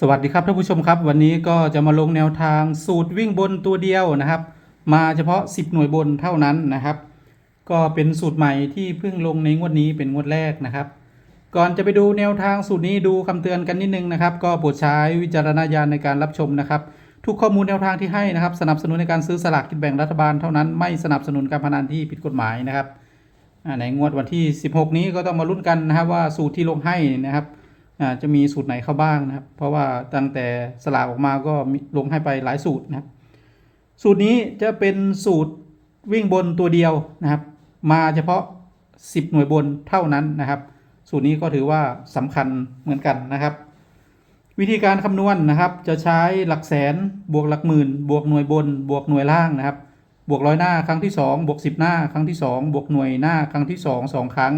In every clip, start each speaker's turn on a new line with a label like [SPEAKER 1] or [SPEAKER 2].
[SPEAKER 1] สวัสดีครับท่านผู้ชมครับ วันนี้ก็จะมาลงแนวทางสูตรวิ่งบนตัวเดียวนะครับ มาเฉพาะ 10 หน่วยบนเท่านั้นนะครับ ก็เป็นสูตรใหม่ที่เพิ่งลงในงวดนี้เป็นงวดแรกนะครับ ก่อนจะไปดูแนวทางสูตรนี้ดูคำเตือนกันนิดนึงนะครับ ก็โปรดใช้วิจารณญาณในการรับชมนะครับ ทุกข้อมูลแนวทางที่ให้นะครับ สนับสนุนในการซื้อสลากกินแบ่งรัฐบาลเท่านั้นไม่สนับสนุนการพนันที่ผิดกฎหมายนะครับในงวดวันที่ 16 นี้ก็ต้องมาลุ้นกันนะครับว่าสูตรที่ลงให้นะครับ จะมีสูตรไหนเข้าบ้างนะครับ เพราะว่าตั้งแต่สลากออกมาก็ลงให้ไปหลายสูตรนะครับ สูตรนี้จะเป็นสูตรวิ่งบนตัวเดียวนะครับ มาเฉพาะ 10 หน่วยบนเท่านั้นนะครับ สูตรนี้ก็ถือว่าสำคัญเหมือนกันนะครับ วิธีการคำนวณนะครับ จะใช้หลักแสนบวกหลักหมื่น บวกหน่วยบน บวกหน่วยล่างนะครับ บวกร้อยหน้าครั้งที่ 2 บวก 10 หน้าครั้งที่ 2 บวกหน่วยหน้าครั้งที่ 2 2 ครั้ง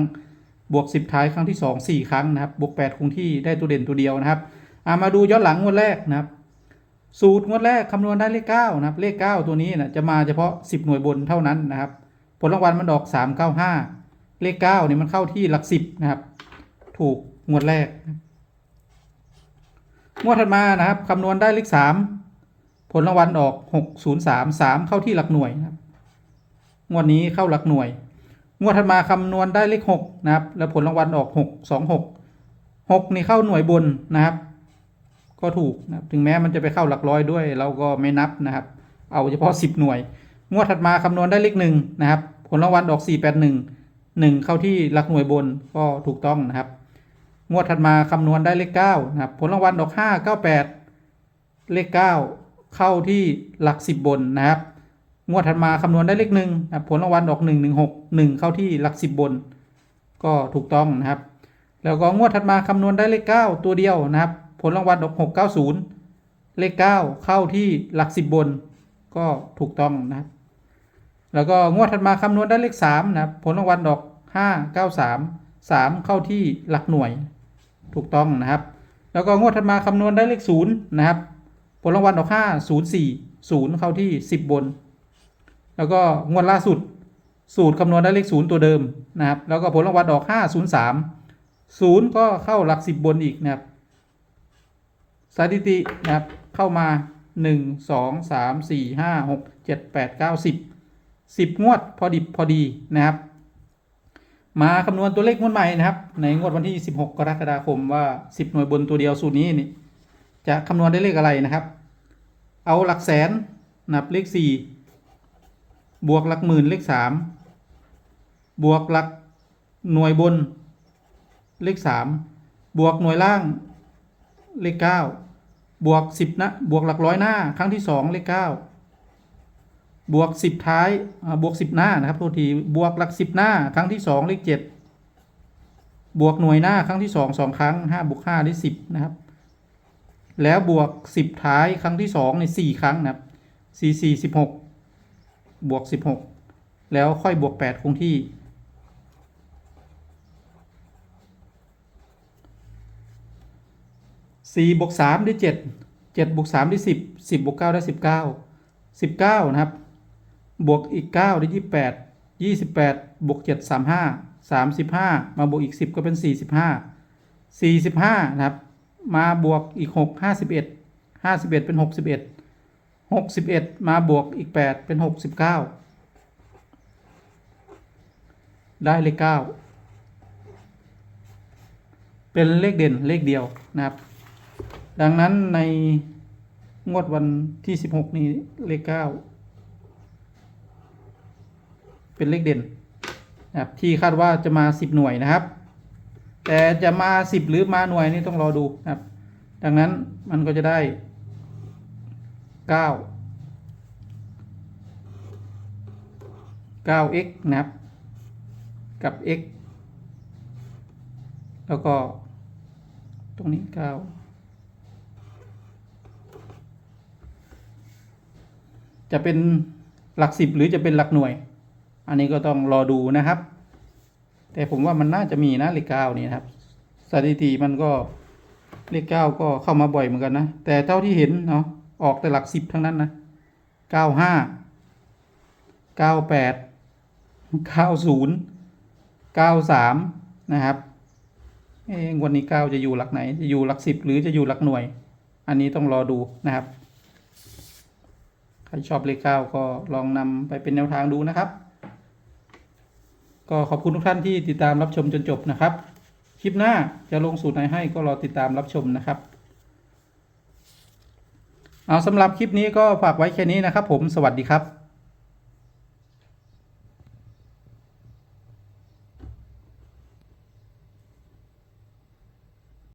[SPEAKER 1] บวก 10 ท้ายครั้งที่ 2 4 ครั้งนะครับ บวก 8 คงที่ได้ตัวเด่นตัวเดียวนะครับามาดูย้อนหลังงวดแรกนะครับ สูตรงวดแรกคำนวณได้เลข9นะครับ เลข 9 ตัวนี้นะจะมาเฉพาะ 10 หน่วยบนเท่านั้นนะครับ ผลรางวัลมันออก 395 เลข9เนี่ยมันเข้าที่หลัก 10 นะครับ ถูกงวดแรก งวดถัดมานะครับคำนวณได้เลข 3 ผลรางวัลออก 603 3 เข้าที่หลักหน่วยนะครับ งวดนี้เข้าหลักหน่วย งวดถัดมาคำนวณได้เลขหกนะครับ แล้วผลรางวัลออกหกสองหกหกนี่เข้าหน่วยบนนะครับ ก็ถูกนะครับถึงแม้มันจะไปเข้าหลักร้อยด้วย เราก็ไม่นับนะครับ เอาเฉพาะสิบหน่วย งวดถัดมาคำนวณได้เลขหนึ่งนะครับ ผลรางวัลออกสี่แปดหนึ่งหนึ่งเข้าที่หลักหน่วยบนก็ถูกต้องนะครับ งวดถัดมาคำนวณได้เลขเก้านะครับ ผลรางวัลออกห้าเก้าแปดเลขเก้าเข้าที่หลักสิบบนนะครับ งวดถัดมาคำนวณได้เลขหนึ่งนะผลรางวัลออกหนึ่งหนึ่งหกหนึ่งเข้าที่หลักสิบบน ก็ถูกต้องนะครับ แล้วก็งวดถัดมาคำนวณได้เลขเก้าตัวเดียวนะครับ ผลรางวัลออกหกเก้าศูนย์เลขเก้าเข้าที่หลักสิบบน ก็ถูกต้องนะครับ แล้วก็งวดถัดมาคำนวณได้เลขสามนะครับผลรางวัลออกห้าเก้าสามสามเข้าที่หลักหน่วย ถูกต้องนะครับ แล้วก็งวดถัดมาคำนวณได้เลขศูนย์นะครับ ผลรางวัลออกห้าศูนย์สี่ศูนย์เข้าที่สิบบน แล้วก็งวดล่าสุด สูตรคำนวณได้เลขศูนย์ตัวเดิมนะครับ แล้วก็ผลรางวัลออกห้าศูนย์สามศูนย์ก็เข้าหลักสิบบนอีกนะครับสถิตินะครับเข้ามาหนึ่งสองสามสี่ห้าหกเจ็ดแปดเก้าสิบสิบงวดพอดิบพอดีนะครับ มาคำนวณตัวเลขงวดใหม่นะครับ ในงวดวันที่ 16 กรกฎาคมว่า 10 หน่วยบนตัวเดียวสูตรนี้นี่จะคำนวณได้เลขอะไรนะครับ เอาหลักแสนนับเลข 4 บวกหลักหมื่นเลข3บวกหลักหน่วยบน เลข3บวกหน่วยล่าง เลข9บวก10นะบวกหลักร้อยหน้า ครั้งที่2เลข9บวก10ท้ายบวก10หน้านะครับโทษทีบวกหลัก10หน้า ครั้งที่2เลข7บวกหน่วยหน้าครั้งที่2 2ครั้ง5บวก5ได้10นะครับ แล้วบวก10ท้ายครั้งที่2ใน4ครั้งนะครับ4 4 16บหก บวก 16 แล้วค่อยบวก 8 คงที่ 4 บวก 3 ได้ 7 7บวก3ได้ 10 10บวก9ได้ 19 19 นะครับ บวกอีก 9 ได้ 28 28 บวก 7 35 35 มาบวกอีก 10 ก็เป็น 45 45 นะครับ มาบวกอีก 6 51 51 เป็น 61 61มาบวกอีก8เป็น69ได้เลข9เป็นเลขเด่นเลขเดียวนะครับ ดังนั้นในงวดวันที่16นี้เลข9เป็นเลขเด่นนะครับที่คาดว่าจะมา10หน่วยนะครับ แต่จะมา10หรือมาหน่วยนี่ต้องรอดูนะครับ ดังนั้นมันก็จะได้ 9 9x นะครับ กับ x แล้วก็ ตรงนี้ 9 จะเป็นหลักสิบหรือจะเป็นหลักหน่วย อันนี้ก็ต้องรอดูนะครับ แต่ผมว่ามันน่าจะมีนะเลขเก้านี่นะครับ สถิติมันก็เลขเก้าก็เข้ามาบ่อยเหมือนกันนะ แต่เท่าที่เห็นเนาะ ออกแต่หลักสิบทั้งนั้นนะเก้าห้าเก้าแปดเก้าศูนย์เก้าสามนะครับเองวันนี้เก้าจะอยู่หลักไหน จะอยู่หลักสิบหรือจะอยู่หลักหน่วย อันนี้ต้องรอดูนะครับ ใครชอบเลขเก้าก็ลองนำไปเป็นแนวทางดูนะครับ ก็ขอบคุณทุกท่านที่ติดตามรับชมจนจบนะครับ คลิปหน้าจะลงสูตรไหนให้ก็รอติดตามรับชมนะครับ เอาสำหรับคลิปนี้ก็ฝากไว้แค่นี้นะครับผมสวัสดีครับ